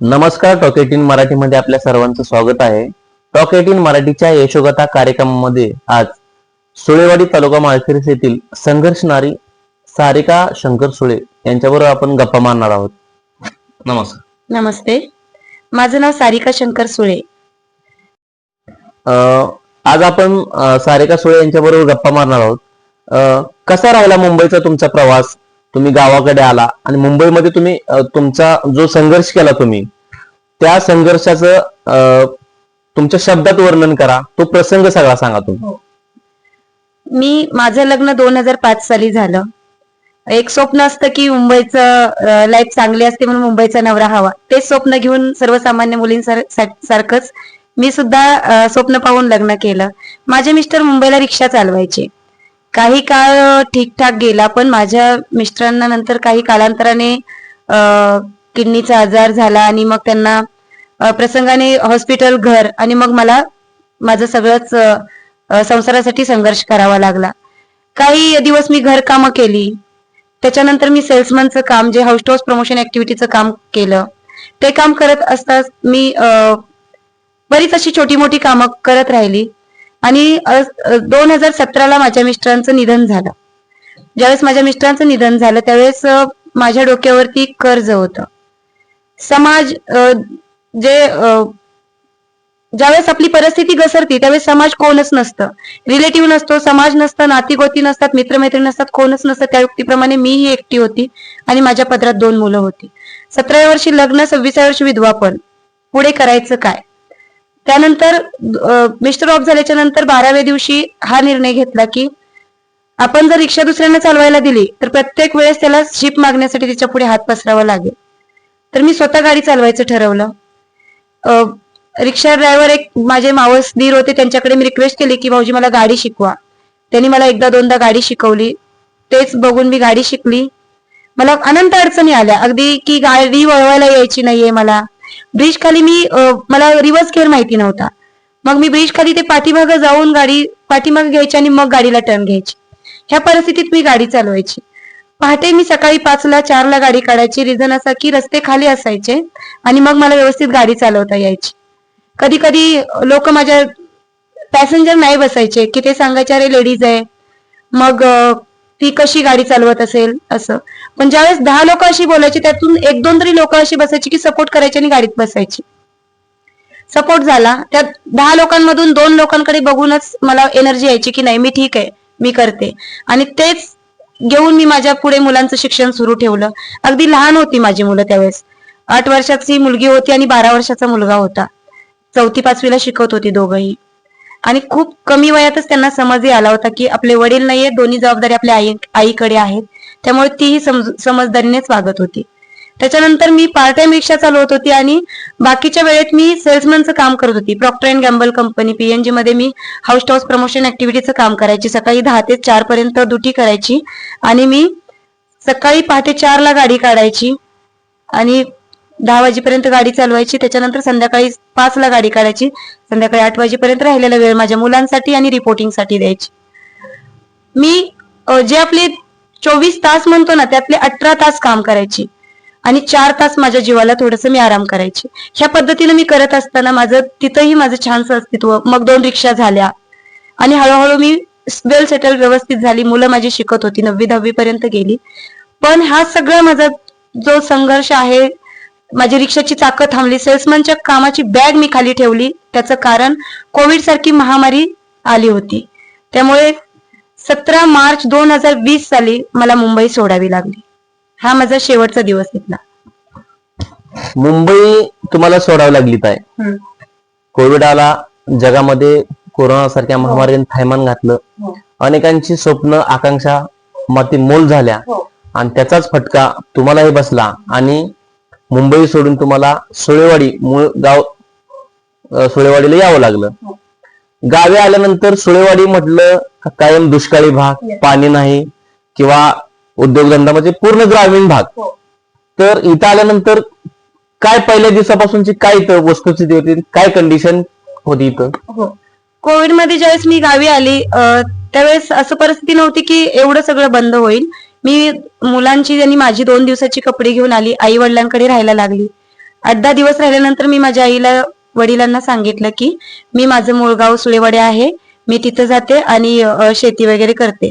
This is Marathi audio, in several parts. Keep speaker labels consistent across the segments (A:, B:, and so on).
A: नमस्कार टॉक एटीन मराठीमध्ये आपल्या सर्वांचं स्वागत आहे. टॉक एटीन मराठीच्या यशोगाथा कार्यक्रमामध्ये आज सुळेवाडी तालुका माळशिरस येथील संघर्ष नारी सारिका शंकर सुळे यांच्याबरोबर आपण गप्पा मारणार आहोत. नमस्कार.
B: नमस्ते. माझं नाव सारिका शंकर सुळे.
A: अं, आज आपण सारिका सुळे यांच्याबरोबर गप्पा मारणार आहोत. अं, कसा राहिला मुंबईचा तुमचा प्रवास? तुम्ही गावाकडे आला आणि मुंबईमध्ये तुम्ही तुमचा जो संघर्ष केला तुम्ही त्या संघर्षाचं अं, तुमच्या शब्दात वर्णन करा. तो प्रसंग सगळा सांगा तुम्ही. हो.
B: मी माझं लग्न दोन हजार पाच साली झालं. एक स्वप्न असतं की मुंबईचं लाईफ चांगली असते म्हणून मुंबईचा नवरा हवा. तेच स्वप्न घेऊन सर्वसामान्य मुलींसारखंच मी सुद्धा स्वप्न पाहून लग्न केलं. माझे मिस्टर मुंबईला रिक्षा चालवायचे. काही काळ ठीकठाक गेला पण माझ्या मिस्टरांना नंतर काही कालांतराने किडनीचा आजार झाला आणि मग त्यांना प्रसंगाने हॉस्पिटल घर आणि मग मला माझं सगळंच संसारासाठी संघर्ष करावा लागला. काही दिवस मी घरकामं केली. त्याच्यानंतर मी सेल्समनचं काम जे हाऊस टॉस प्रमोशन ऍक्टिव्हिटीचं काम केलं. ते काम करत असताच मी बरीच अशी छोटी मोठी कामं करत राहिली. आणि दोन हजार सतराला माझ्या मिस्टरांचं निधन झालं. ज्यावेळेस माझ्या मिस्टरांचं निधन झालं त्यावेळेस माझ्या डोक्यावरती कर्ज होतं. समाज जे ज्यावेळेस आपली परिस्थिती घसरती त्यावेळेस समाज कोणच नसतं. रिलेटिव्ह नसतो समाज नसतं नातीगोती नसतात मित्रमैत्रिणी नसतात कोणच नसतं. त्या व्यक्तीप्रमाणे मीही एकटी होती आणि माझ्या पदरात दोन मुलं होती. सतराव्या वर्षी लग्न सव्वीसाव्या वर्षी विधवा पण. पुढे करायचं काय? त्यानंतर मिस्टर ऑफ झाल्याच्यानंतर बाराव्या दिवशी हा निर्णय घेतला की आपण जर रिक्षा दुसऱ्यांना चालवायला दिली तर प्रत्येक वेळेस त्याला शिप मागण्यासाठी तिच्या पुढे हात पसरावा लागेल. तर मी स्वतः गाडी चालवायचं ठरवलं. रिक्षा ड्रायव्हर एक माझे मावस धीर होते त्यांच्याकडे मी रिक्वेस्ट केली की भाऊजी मला गाडी शिकवा. त्यांनी मला एकदा दोनदा गाडी शिकवली. तेच बघून मी गाडी शिकली. मला अनंत अडचणी आल्या. अगदी की गाडी वळवायला यायची नाहीये मला. ब्रिज खाली मी मला रिव्हर्स गेअर माहिती नव्हता. मग मी ब्रिज खाली ते पाठीमागं जाऊन गाडी पाठीमागे घ्यायची आणि मग गाडीला टर्न घ्यायची. ह्या परिस्थितीत मी गाडी चालवायची. पहाटे मी सकाळी पाचला चारला गाडी काढायची. रिझन असा की रस्ते खाली असायचे आणि मग मला व्यवस्थित गाडी चालवता यायची. कधी कधी लोक माझ्या पॅसेंजर नाही बसायचे की ते सांगायचे अरे लेडीज आहे. मग ती कशी गाडी चालवत असेल असं. पण ज्यावेळेस दहा लोक अशी बोलायची त्यातून एक दोन तरी लोक अशी बसायची की सपोर्ट करायची आणि गाडीत बसायची. सपोर्ट झाला. त्यात दहा लोकांमधून दोन लोकांकडे बघूनच मला एनर्जी यायची की नाही मी ठीक आहे मी करते. आणि तेच घेऊन मी माझ्या पुढे मुलांचं शिक्षण सुरू ठेवलं. अगदी लहान होती माझी मुलं त्यावेळेस. आठ वर्षाची मुलगी होती आणि बारा वर्षाचा मुलगा होता. चौथी पाचवीला शिकवत होती दोघंही. आणि खूप कमी वयातच त्यांना समजही आला होता की आपले वडील नाहीये दोन्ही जबाबदारी आपल्या आई आईकडे आहेत. त्यामुळे तीही समजदारीनेच वागत होती. त्याच्यानंतर मी पार्ट टाइम रिक्षा चालवत होती आणि बाकीच्या वेळेत मी सेल्समनचं काम करत होती. Procter and Gamble company P N G मध्ये मी हाऊस टॉस प्रमोशन ऍक्टिव्हिटीचं काम करायची. सकाळी दहा ते चार पर्यंत ड्युटी करायची. आणि मी सकाळी पहाटे चारला गाडी काढायची. आणि दहा वाजेपर्यंत गाडी चालवायची त्याच्यानंतर संध्याकाळी पाचला गाडी काढायची. संध्याकाळी आठ वाजेपर्यंत राहिलेला वेळ माझ्या मुलांसाठी आणि रिपोर्टिंगसाठी द्यायची. मी जे आपले चोवीस तास म्हणतो ना त्यातले अठरा तास काम करायची. आणि चार तास माझ्या जीवाला थोडस मी आराम करायची. ह्या पद्धतीने मी करत असताना माझं तिथंही माझं छानसं अस्तित्व मग दोन रिक्षा झाल्या. आणि हळूहळू मी वेल सेटल व्यवस्थित झाली. मुलं माझी शिकत होती. नववी दहावी पर्यंत गेली. पण हा सगळा माझा जो संघर्ष आहे माझी रिक्षाची चाकं थांबली. सेल्समनच्या कामाची बॅग मी खाली ठेवली. त्याचं कारण कोविड सारखी महामारी आली होती. त्यामुळे सतरा मार्च दोन हजार वीस साली मला मुंबई सोडावी लागली. हा माझा शेवटचा दिवस इथला.
A: मुंबई तुम्हाला सोडावी लागली ताय कोविड आला जगामध्ये कोरोना सारख्या महामारीने थैमान घातलं. अनेकांची स्वप्न आकांक्षा माती मोल झाल्या. आणि त्याचाच फटका तुम्हालाही बसला. आणि मुंबई सोडून तुम्हाला सुळेवाडी मूळ गाव सुळेवाडीला यावं लागलं. गावी आल्यानंतर सुळेवाडी म्हटलं कायम दुष्काळी भाग पाणी नाही किंवा उद्योगधंदा म्हणजे पूर्ण ग्रामीण भाग. तर इथं आल्यानंतर काय पहिल्या दिवसापासूनची काय इथं वस्तुस्थिती होती? काय कंडिशन होती इथं?
B: हो. कोविडमध्ये ज्यावेळेस मी गावी आली त्यावेळेस असं परिस्थिती नव्हती की एवढं सगळं बंद होईल. मी मुलांची आणि माझी दोन दिवसाची कपडे घेऊन आली आई वडिलांकडे राहायला लागली. आठ दहा दिवस राहिल्यानंतर मी माझ्या आईला वडिलांना सांगितलं की मी माझं मूळ गाव सुळेवाडे आहे मी तिथं जाते आणि शेती वगैरे करते.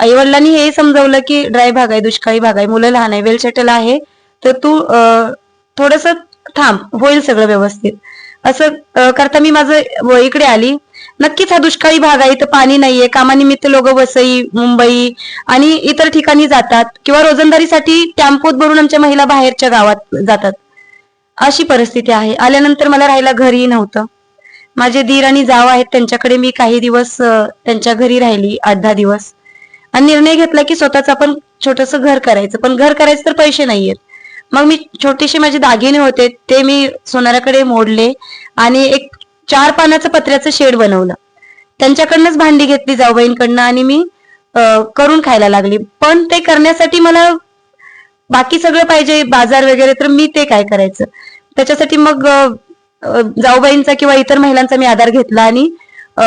B: आई वडिलांनी हे समजवलं की ड्राय भाग आहे दुष्काळी भाग आहे मुलं लहान आहे वेल सेटल आहे तर तू थोडस थांब होईल सगळं व्यवस्थित. असं करता मी माझं इकडे आली नक्कीच हा दुष्काळी भाग आहे. इथं पाणी नाहीये. कामानिमित्त लोक वसई मुंबई आणि इतर ठिकाणी जातात किंवा रोजंदारीसाठी टॅम्पोत भरून आमच्या महिला बाहेरच्या गावात जातात. अशी परिस्थिती आहे. आल्यानंतर मला राहायला घरी नव्हतं. माझे दीर आणि जाव आहेत. त्यांच्याकडे मी काही दिवस त्यांच्या घरी राहिली. आठ दहा दिवस. आणि निर्णय घेतला की स्वतःच आपण छोटस घर करायचं. पण घर करायचं तर पैसे नाहीयेत. मग मी छोटेसे माझे दागिने होते. ते मी सोनाराकडे मोडले आणि एक चार पानाचं पत्र्याचं शेड बनवलं. त्यांच्याकडनंच भांडी घेतली जाऊबाईंकडनं आणि मी करून खायला लागली. पण ते करण्यासाठी मला बाकी सगळं पाहिजे बाजार वगैरे तर मी ते काय करायचं? त्याच्यासाठी मग जाऊबाईंचा किंवा इतर महिलांचा मी आधार घेतला आणि अ,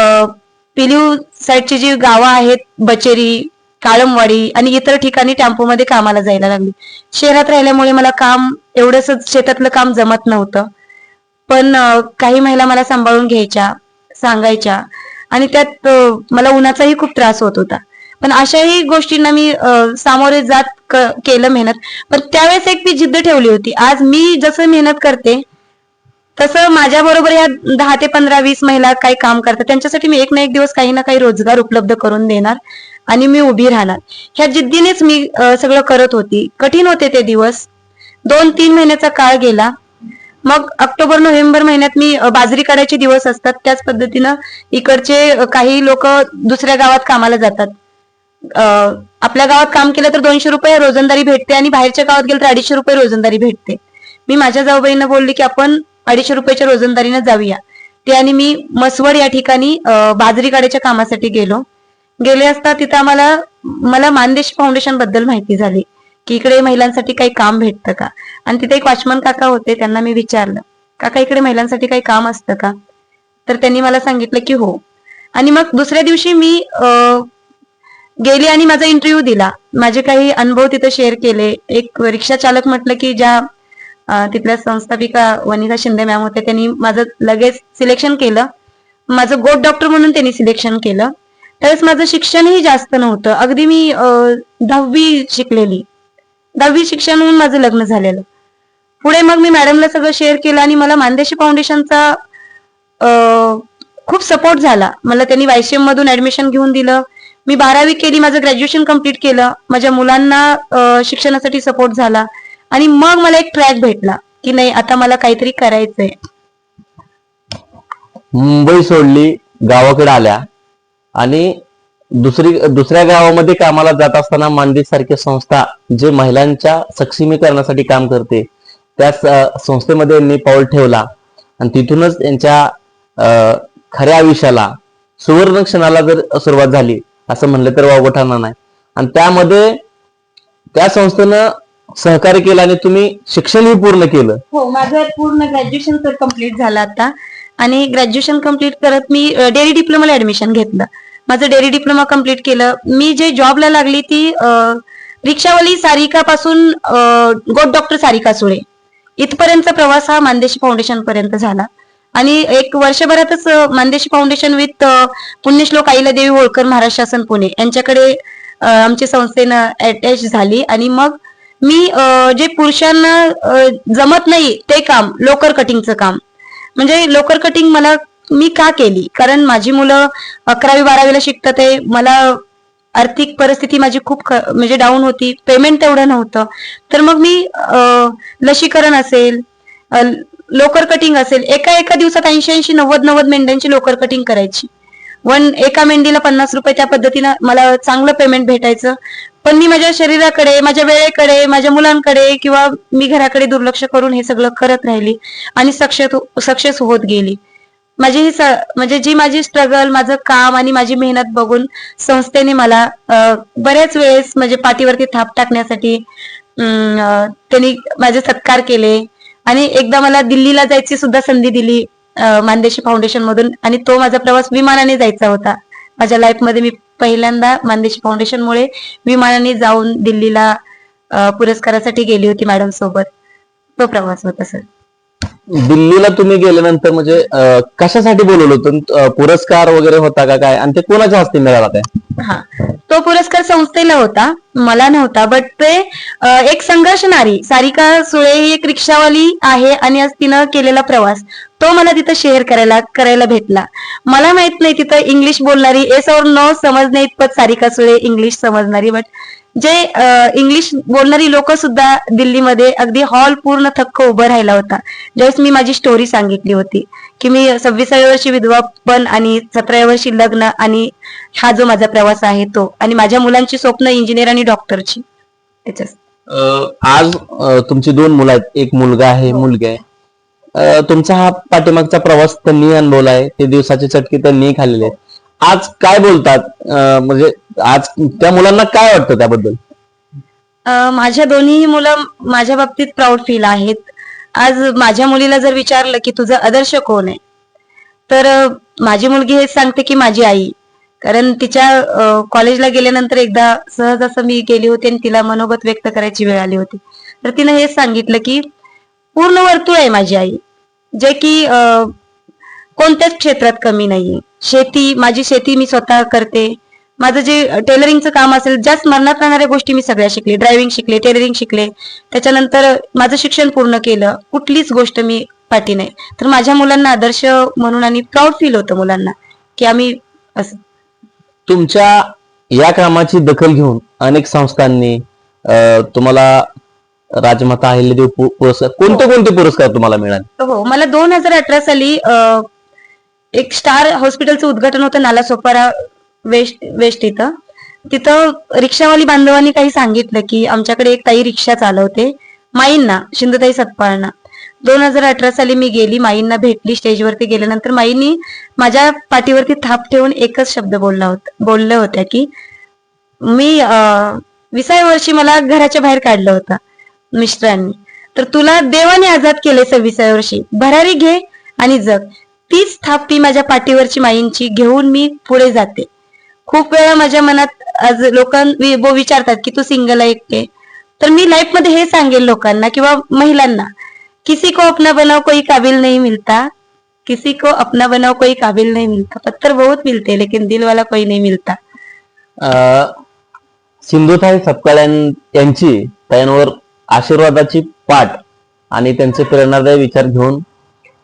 B: पिलीव साईडची जी गावं आहेत बचेरी काळमवाडी आणि इतर ठिकाणी टेम्पोमध्ये कामाला जायला लागली. शहरात राहिल्यामुळे मला काम एवढंच शेतातलं काम जमत नव्हतं. पण काही महिला मला सांभाळून घ्यायच्या सांगायच्या. आणि त्यात मला उन्हाचाही खूप त्रास होत होता. पण अशाही गोष्टींना मी सामोरे जात क- केलं मेहनत. पण त्यावेळेस एक मी जिद्द ठेवली होती. आज मी जसं मेहनत करते तसं माझ्या बरोबर या दहा ते पंधरा वीस महिला काही काम करतात. त्यांच्यासाठी मी एक ना एक दिवस काही ना काही रोजगार उपलब्ध करून देणार आणि मी उभी राहणार. ह्या जिद्दीनेच मी सगळं करत होती. कठीण होते ते दिवस. दोन तीन महिन्याचा काळ गेला. मग ऑक्टोबर नोव्हेंबर महिन्यात मी बाजरी काढायचे दिवस असतात. त्याच पद्धतीनं इकडचे काही लोक दुसऱ्या गावात कामाला जातात. अ, आपल्या गावात काम केलं तर दोनशे रुपये रोजंदारी भेटते आणि बाहेरच्या गावात गेलं तर अडीचशे रुपये रोजंदारी भेटते. मी माझ्या जाऊबाईंना बोलली की आपण अडीचशे रुपयाच्या रोजंदारीनं जाऊया. ते आणि मी मसवड या ठिकाणी बाजरी काढायच्या कामासाठी गेलो. गेले असता तिथं आम्हाला मला मानदेश फाउंडेशनबद्दल माहिती झाली. की इकडे महिलांसाठी काही काम भेटतं का? आणि तिथे एक वॉचमन काका होते त्यांना मी विचारलं काका इकडे महिलांसाठी काही काम असतं का? तर त्यांनी मला सांगितलं की हो. आणि मग दुसऱ्या दिवशी मी गेली आणि माझा इंटरव्ह्यू दिला. माझे काही अनुभव तिथे शेअर केले. एक रिक्षा चालक म्हटलं की ज्या तिथल्या संस्थापिका वनिता शिंदे मॅम होत्या त्यांनी माझं लगेच सिलेक्शन केलं. माझं गोट डॉक्टर म्हणून त्यांनी सिलेक्शन केलं. त्यावेळेस माझं शिक्षणही जास्त नव्हतं. अगदी मी दहावी शिकलेली. दहावी शिक्षण होऊन माझं लग्न झालेलं. पुढे मग मी मॅडमला सगळं शेअर केलं आणि मला मानदेशी फाउंडेशनचा खूप सपोर्ट झाला. मला त्यांनी वायसीएम मधून ऍडमिशन घेऊन दिलं. मी बारावी केली माझं ग्रॅज्युएशन कंप्लीट केलं. माझ्या मुलांना शिक्षणासाठी सपोर्ट झाला. आणि मग मला एक ट्रॅक भेटला की नाही आता मला काहीतरी करायचंय.
A: मुंबई सोडली गावाकडे आल्या. आणि दुसरी दुसऱ्या गावामध्ये कामाला जात असताना मानदेश सारखी संस्था जे महिलांच्या सक्षमीकरणासाठी काम करते त्या संस्थेमध्ये यांनी पाऊल ठेवला. आणि तिथूनच त्यांच्या खऱ्या आयुष्याला सुवर्ण क्षणाला जर सुरुवात झाली असं म्हणलं तर वावगं ठरणार नाही. आणि त्यामध्ये त्या संस्थेनं सहकार्य केलं आणि तुम्ही शिक्षणही पूर्ण केलं.
B: हो माझं पूर्ण ग्रॅज्युएशन तर कंप्लीट झालं आता. आणि ग्रॅज्युएशन कंप्लीट करत मी डेअरी डिप्लोमाला ऍडमिशन घेतलं. माझं डेअरी डिप्लोमा कंप्लीट केलं. मी जे जॉबला लागली ती रिक्षावाली सारिका पासून गोट डॉक्टर सारिका सुळे. इथपर्यंतचा प्रवास हा मानदेशी फाउंडेशन पर्यंत झाला. आणि एक वर्षभरातच मानदेशी फाउंडेशन विथ पुण्यश्लोक आईला देवी होळकर महाराष्ट्र शासन पुणे. यांच्याकडे आमच्या आमची संस्थेनं अटॅच झाली. आणि मग मी जे पुरुषांना जमत नाही ते काम लोकर कटिंगचं काम. म्हणजे लोकर कटिंग मला मी का केली? कारण माझी मुलं अकरावी बारावीला शिकतात आहे. मला आर्थिक परिस्थिती माझी खूप म्हणजे डाऊन होती. पेमेंट तेवढं नव्हतं. तर मग मी लसीकरण लशीकरण असेल लोकर कटिंग असेल एका एका दिवसात ऐंशी ऐंशी नव्वद नव्वद मेंढ्यांची लोकर कटिंग करायची. वन एका मेंढीला पन्नास रुपये त्या पद्धतीनं मला चांगलं पेमेंट भेटायचं. पण मी माझ्या शरीराकडे माझ्या वेळेकडे माझ्या मुलांकडे किंवा मी घराकडे दुर्लक्ष करून हे सगळं करत राहिली आणि सक्सेस सक्सेस होत गेली. माझी ही म्हणजे जी माझी स्ट्रगल माझं काम आणि माझी मेहनत बघून संस्थेने मला बऱ्याच वेळेस म्हणजे पाठीवरती थाप टाकण्यासाठी त्यांनी माझे सत्कार केले. आणि एकदा मला दिल्लीला जायची सुद्धा संधी दिली मानदेशी फाउंडेशन मधून. आणि तो माझा प्रवास विमानाने जायचा होता. माझ्या लाईफमध्ये मी पहिल्यांदा मानदेशी फाउंडेशनमुळे विमानाने जाऊन दिल्लीला पुरस्कारासाठी गेली होती मॅडम सोबत. तो प्रवास होता सर
A: दिल्लीला तुम्ही गेल्यानंतर म्हणजे अं, कशासाठी बोलवलं होतं? अं, पुरस्कार वगैरे होता का काय? आणि ते कोणाच्या हस्ते मिळाला काय
B: हा. तो पुरस्कार संस्थेला होता. मला नव्हता. बट ते अ, एक संघर्ष नारी सारिका सुळे ही एक रिक्षावाली आहे आणि आज तिनं केलेला प्रवास. तो मला तिथं शेअर करायला करायला भेटला. मला माहीत नाही तिथं इंग्लिश बोलणारी एस और नो समजणे इतपत सारिका सुळे इंग्लिश समजणारी. बट जे इंग्लिश बोलणारी लोक सुद्धा दिल्लीमध्ये अगदी हॉल पूर्ण थक्क उभं राहिला होता. ज्यावेळेस मी माझी स्टोरी सांगितली होती की मी सव्वीसाव्या वर्षी विधवा पण आणि सतराव्या वर्षी लग्न आणि हा जो माझा प्रवास आहे तो आणि माझ्या मुलांची स्वप्न इंजिनियर आणि डॉक्टरची त्याच्यात.
A: आज तुमची दोन मुलं आहेत. एक मुलगा आहे मुलगी आहे. तुमचा हा पाठीमागचा प्रवास त्यांनी अनुभवलाय ते दिवसाचे चटके त्यांनी खाल्लेले आहेत. आज काय बोलतात? म्हणजे आज त्या मुलांना काय वाटतं त्याबद्दल?
B: माझ्या दोन्ही मुलं माझ्या बाबतीत प्राऊड फील आहेत. आज माझ्या मुलीला जर विचारलं की तुझं आदर्श कोण आहे? तर माझी मुलगी हेच सांगते की माझी आई. कारण तिच्या कॉलेजला गेल्यानंतर एकदा सहज असं मी गेली होती आणि तिला मनोगत व्यक्त करायची वेळ आली होती. तर तिनं हेच सांगितलं की पूर्ण वर्तुळ आहे माझी आई. जे की कोणत्याच क्षेत्रात कमी नाहीये. शेती माझी शेती मी स्वतः करते. माझं जे टेलरिंगचं काम असेल ज्या स्मरणात राहणाऱ्या गोष्टी मी सगळ्या शिकले. ड्रायव्हिंग शिकले टेलरिंग शिकले. त्याच्यानंतर माझं शिक्षण पूर्ण केलं. कुठलीच गोष्ट मी पाठी नाही. तर माझ्या मुलांना आदर्श म्हणून आणि प्राऊड फील होतं मुलांना की आम्ही असं
A: तुमच्या या कामाची दखल घेऊन अनेक संस्थांनी तुम्हाला राजमाता अहिल्यादेवी पुरस्कार कोणते कोणते पुरस्कार तुम्हाला मिळाले?
B: हो मला दोन हजार अठरा साली एक स्टार हॉस्पिटलचं उद्घाटन होतं नालासोपारा वेस्ट वेस्ट इथं. तिथं रिक्षावाली बांधवांनी काही सांगितलं की आमच्याकडे एक ताई रिक्षा चालवते माईंना शिंदताई सतपाळना. दोन हजार अठरा साली मी गेली माईंना भेटली स्टेजवरती गेल्यानंतर माईंनी माझ्या पाठीवरती थाप ठेवून एकच शब्द बोलला होता बोलल्या होत्या की मी विसाव्या वर्षी मला घराच्या बाहेर काढलं होतं मिस्टरांनी. तर तुला देवाने आजाद केले सव्वीसाव्या वर्षी. भरारी घे आणि जग. तीच थापी माझ्या पाठीवरची माईंची घेऊन मी पुढे जाते. खूप वेळा माझ्या मनात आज लोकांना विचारतात की तू सिंगल आहे एकटे तर मी लाईफमध्ये हे सांगेल लोकांना किंवा महिलांना किसी को अपना बनाव कोई काबिल नहीं मिलता. किसी को अपना बनाव कोई काबिल नहीं मिलता. पत्थर बहुत मिलते लेकिन दिल वाला कोई नहीं मिलता.
A: अं, सिंधुताई सपकाळ यांची त्यांवर आशीर्वादाची पाठ आणि त्यांचे प्रेरणादायी विचार घेऊन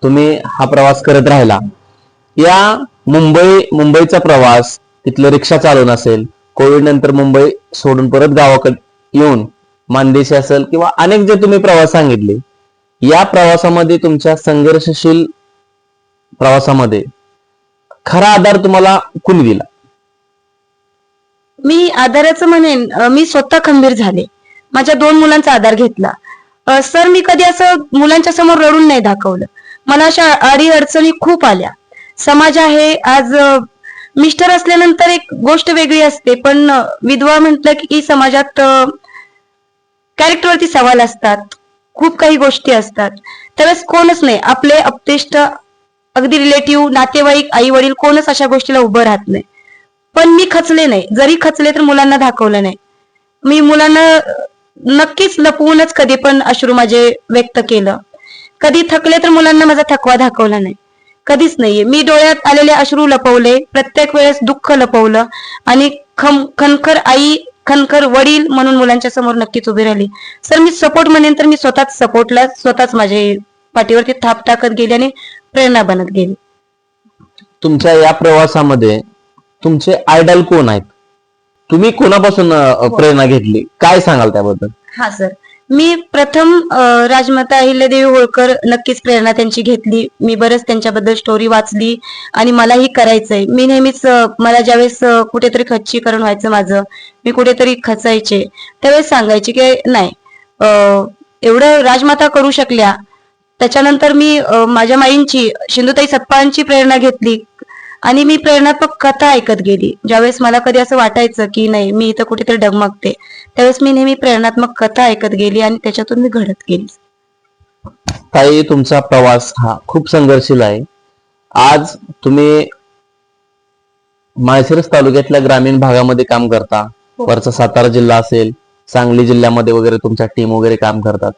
A: तुम्ही हा प्रवास करत राहिला. या मुंबई मुंबईचा प्रवास तिथलं रिक्षा चालवून असेल कोविड नंतर मुंबई सोडून परत गावाकडे येऊन मानदेशी असेल किंवा अनेक जे तुम्ही प्रवास सांगितले या प्रवासामध्ये तुमच्या संघर्षशील प्रवासामध्ये खरा आधार तुम्हाला कुणी दिला?
B: मी आधाराचं म्हणेन मी स्वतः खंबीर झाले. माझ्या दोन मुलांचा आधार घेतला. सर मी कधी असं मुलांच्या समोर रडून नाही दाखवलं. मला अशा अडीअडचणी खूप आल्या. समाज आहे आज मिस्टर असल्यानंतर एक गोष्ट वेगळी असते पण विधवा म्हटलं की की समाजात कॅरेक्टरवरती सवाल असतात खूप काही गोष्टी असतात. त्यावेळेस कोणच नाही आपले अपतेष्ट अगदी रिलेटिव्ह नातेवाईक आई वडील कोणच अशा गोष्टीला उभं राहत नाही. पण मी खचले नाही जरी खचले तर मुलांना दाखवलं नाही. मी मुलांना नक्कीच लपवूनच कधी पण अश्रू माझे व्यक्त केलं. कधी थकले तर मुलांना माझा थकवा दाखवला नाही. कधीच नाहीये. मी डोळ्यात आलेले अश्रू लपवले प्रत्येक वेळेस दुःख लपवलं आणि खम खनखर आई खनखर वडील म्हणून मुलांच्या समोर नक्कीच उभी राहिली. सर मी सपोर्ट म्हणेन तर मी स्वतःच सपोर्टला स्वतःच माझे पाठीवरती थाप टाकत गेली आणि प्रेरणा बनत गेली.
A: तुमच्या या प्रवासामध्ये तुमचे आयडल कोण आहेत? तुम्ही कोणापासून अ, प्रेरणा घेतली? काय सांगाल त्याबद्दल?
B: हा सर. मी प्रथम राजमाता अहिल्यादेवी होळकर नक्कीच प्रेरणा त्यांची घेतली. मी बरंच त्यांच्याबद्दल स्टोरी वाचली आणि मलाही करायचंय. मी नेहमीच मला ज्यावेळेस कुठेतरी खच्चीकरण व्हायचं माझं मी कुठेतरी खचायचे त्यावेळेस सांगायचे की नाही एवढं राजमाता करू शकल्या. त्याच्यानंतर मी माझ्या माईंची सिंधुताई सत्पाळांची प्रेरणा घेतली. आणि मी प्रेरणात्मक कथा ऐकत गेली. ज्यावेळेस मला कधी असं वाटायचं की नाही मी इथं कुठेतरी डगमगते. त्यावेळेस मी नेहमी प्रेरणात्मक कथा ऐकत गेली आणि त्याच्यातून मी घडत गेली.
A: ताई तुमचा प्रवास हा खूप संघर्षील आहे. आज तुम्ही माळशिरस तालुक्यातल्या ग्रामीण भागामध्ये काम करता.
B: हो.
A: वरचा सातारा जिल्हा असेल सांगली जिल्ह्यामध्ये वगैरे तुमच्या टीम वगैरे काम करतात.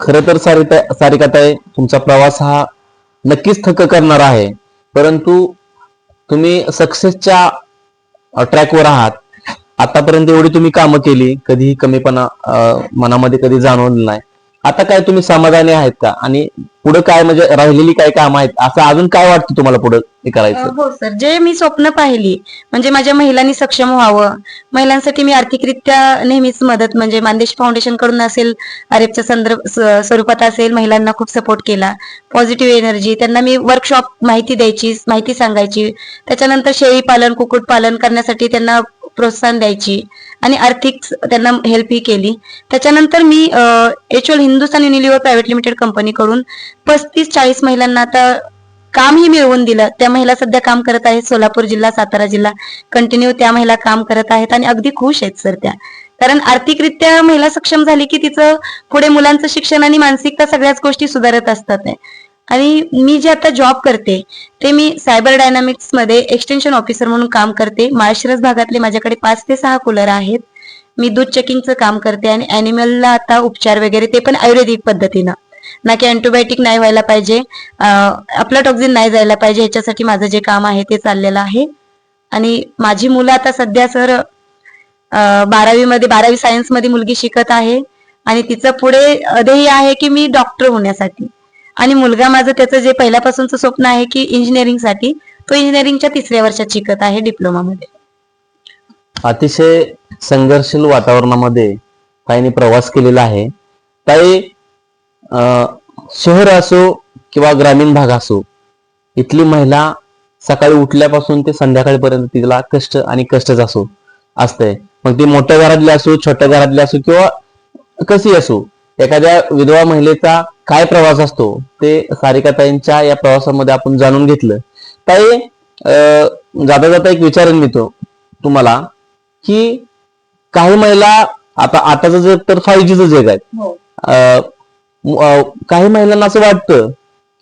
A: खर तर सारिता सारिकाताई तुमचा प्रवास हा नक्कीच थक्क करणार आहे. परंतु तुम्ही सक्सेसच्या ट्रॅकवर आहात. आतापर्यंत एवढी तुम्ही कामं केली कधीही कमीपणा मनामध्ये कधी जाणवलं नाही. आता काय तुम्ही समाधानी आहेत का? आणि पुढे काय म्हणजे राहिलेली काय काम आहेत? असं अजून काय वाटतं तुम्हाला पुढे हे करायचं?
B: हो सर. जे मी स्वप्न पाहिली म्हणजे माझ्या महिलांनी सक्षम व्हावं. महिलांसाठी मी आर्थिकरित्या नेहमीच मदत म्हणजे मानदेश फाउंडेशनकडून असेल अरेबच्या संदर्भ स्वरूपात असेल महिलांना खूप सपोर्ट केला. पॉझिटिव्ह एनर्जी त्यांना मी वर्कशॉप माहिती द्यायची माहिती सांगायची. त्याच्यानंतर शेळी पालन कुक्कुट पालन करण्यासाठी त्यांना प्रोत्साहन द्यायची आणि आर्थिक त्यांना हेल्प ही केली. त्याच्यानंतर मी H Hindustan Unilever private limited कंपनीकडून पस्तीस चाळीस महिलांना आता कामही मिळवून दिलं. त्या महिला सध्या काम करत आहेत. सोलापूर जिल्हा सातारा जिल्हा कंटिन्यू त्या महिला काम करत आहेत आणि अगदी खुश आहेत सर त्या. कारण आर्थिकरित्या महिला सक्षम झाली की तिचं पुढे मुलांचं शिक्षण आणि मानसिकता सगळ्याच गोष्टी सुधारत असतात. आणि मी जे आता जॉब करते ते मी सायबर डायनामिक्समध्ये एक्सटेन्शन ऑफिसर म्हणून काम करते. माळशिरस भागातले माझ्याकडे पाच ते सहा कूलर आहेत. मी दूध चेकिंगचं काम करते आणि अॅनिमलला आता उपचार वगैरे ते पण आयुर्वेदिक पद्धतीनं. ना की अँटीबायोटिक नाही व्हायला पाहिजे. आपलं टॉक्झिन नाही जायला पाहिजे. ह्याच्यासाठी माझं जे काम आहे ते चाललेलं आहे. आणि माझी मुलं आता सध्या सर बारावी मध्ये बारावी सायन्समध्ये मुलगी शिकत आहे. आणि तिचं पुढे ध्येय आहे की मी डॉक्टर होण्यासाठी. आणि मुलगा माझं त्याचं जे पहिल्यापासूनचं स्वप्न आहे की इंजिनिअरिंगसाठी तो इंजिनिअरिंगच्या तिसऱ्या वर्षात शिकत आहे डिप्लोमामध्ये
A: अतिशय संघर्षशील वातावरणामध्ये ताईने प्रवास केलेला आहे. ताई शहर असो किंवा ग्रामीण भाग असो इथली महिला सकाळी उठल्यापासून ते संध्याकाळपर्यंत तिला कष्ट आणि कष्टच असो असतंय. मग ती मोठ्या घरातली असो छोट्या घरातली असो किंवा कशी असो एखाद्या विधवा महिलेचा काय प्रवास असतो ते सारिकाताईंच्या या प्रवासामध्ये आपण जाणून घेतलं. ताई जाता जाता एक विचारेन मी तो तुम्हाला की काही महिला आता आताचं जग तर फाईव्ह जीचं जग आहे. अं, काही महिलांना असं वाटतं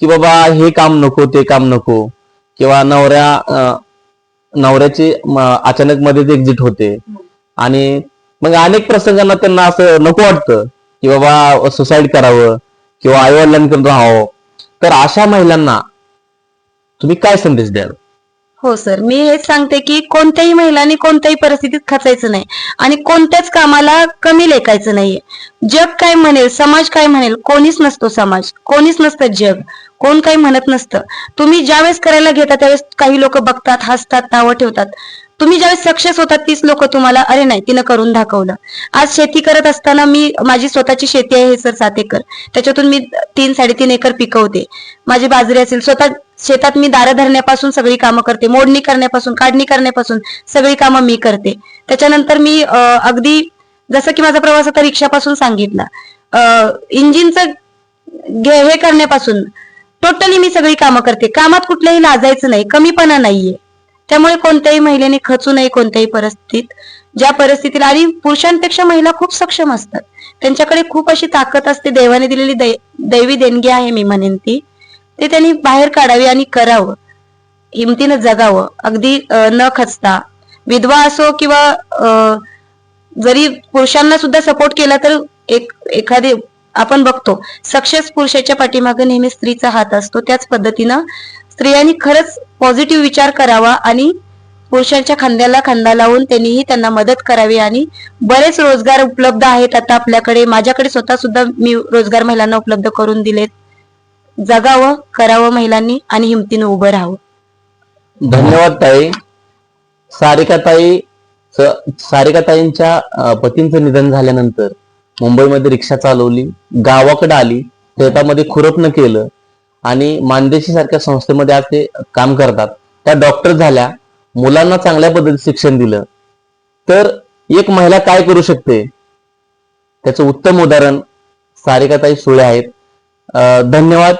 A: की बाबा हे काम नको ते काम नको किंवा नवऱ्या नवऱ्याची अचानक मध्येच एक्झिट होते. आणि मग अनेक प्रसंगांना त्यांना असं नको वाटतं. की बाबा सुसाईड करावं किंवा आई वडिलांकडून राहावं. तर अशा महिलांना तुम्ही काय संदेश द्याल?
B: हो सर. मी हेच सांगते की कोणत्याही महिलांनी कोणत्याही परिस्थितीत खचायचं नाही आणि कोणत्याच कामाला कमी लेखायचं नाहीये. जग काय म्हणेल समाज काय म्हणेल कोणीच नसतो समाज. कोणीच नसतं जग. कोण काही म्हणत नसतं. तुम्ही ज्यावेळेस करायला घेता त्यावेळेस काही लोक बघतात हसतात नावं ठेवतात. तुम्ही ज्यावेळेस सक्सेस होतात तीच लोक तुम्हाला अरे नाही तिनं करून दाखवलं. आज शेती करत असताना मी माझी स्वतःची शेती आहे हे सर सात एकर. त्याच्यातून मी तीन साडेतीन एकर पिकवते माझी बाजरी असेल स्वतः शेतात मी दारं धरण्यापासून सगळी कामं करते. मोडणी करण्यापासून काढणी करण्यापासून सगळी कामं मी करते. त्याच्यानंतर मी अगदी जसं की माझा प्रवास आता रिक्षापासून सांगितला इंजिनचं हे करण्यापासून टोटली मी सगळी कामं करते. कामात कुठल्याही लाजायचं नाही कमीपणा नाहीये. त्यामुळे कोणत्याही महिलेने खचू नये कोणत्याही परिस्थितीत. ज्या परिस्थितीला आणि पुरुषांपेक्षा महिला खूप सक्षम असतात. त्यांच्याकडे खूप अशी ताकद असते. देवाने दिलेली दै- दैवी देणगी आहे मी म्हणेन ती. ते त्यांनी बाहेर काढावी आणि करावं. हिमतीनं जगावं. अगदी न खचता. विधवा असो किंवा अं, जरी पुरुषांना सुद्धा सपोर्ट केला तर एक एखादी आपण बघतो. सक्सेस पुरुषाच्या पाठीमागे नेहमी स्त्रीचा हात असतो. त्याच पद्धतीनं स्त्रियांनी खरंच पॉझिटिव्ह विचार करावा आणि पुरुषांच्या खांद्याला खांदा लावून त्यांनीही त्यांना मदत करावी आणि बरेच रोजगार उपलब्ध आहेत. आता आपल्याकडे माझ्याकडे स्वतः सुद्धा मी रोजगार महिलांना उपलब्ध करून दिलेत. जगावं करावं महिलांनी आणि हिमतीनं उभं राहावं.
A: धन्यवाद ताई. सारिकाताई सारिकाताईंच्या पतींचं निधन झाल्यानंतर मुंबईमध्ये रिक्षा चालवली गावाकडे आली शेतामध्ये खुरपणं केलं आणि मानदेशी सारख्या संस्थेमध्ये आज ते काम करतात. त्या डॉक्टर झाल्या मुलांना चांगल्या पद्धतीत शिक्षण दिलं. तर एक महिला काय करू शकते? त्याचं उत्तम उदाहरण सारिकाताई सुळे आहेत. धन्यवाद.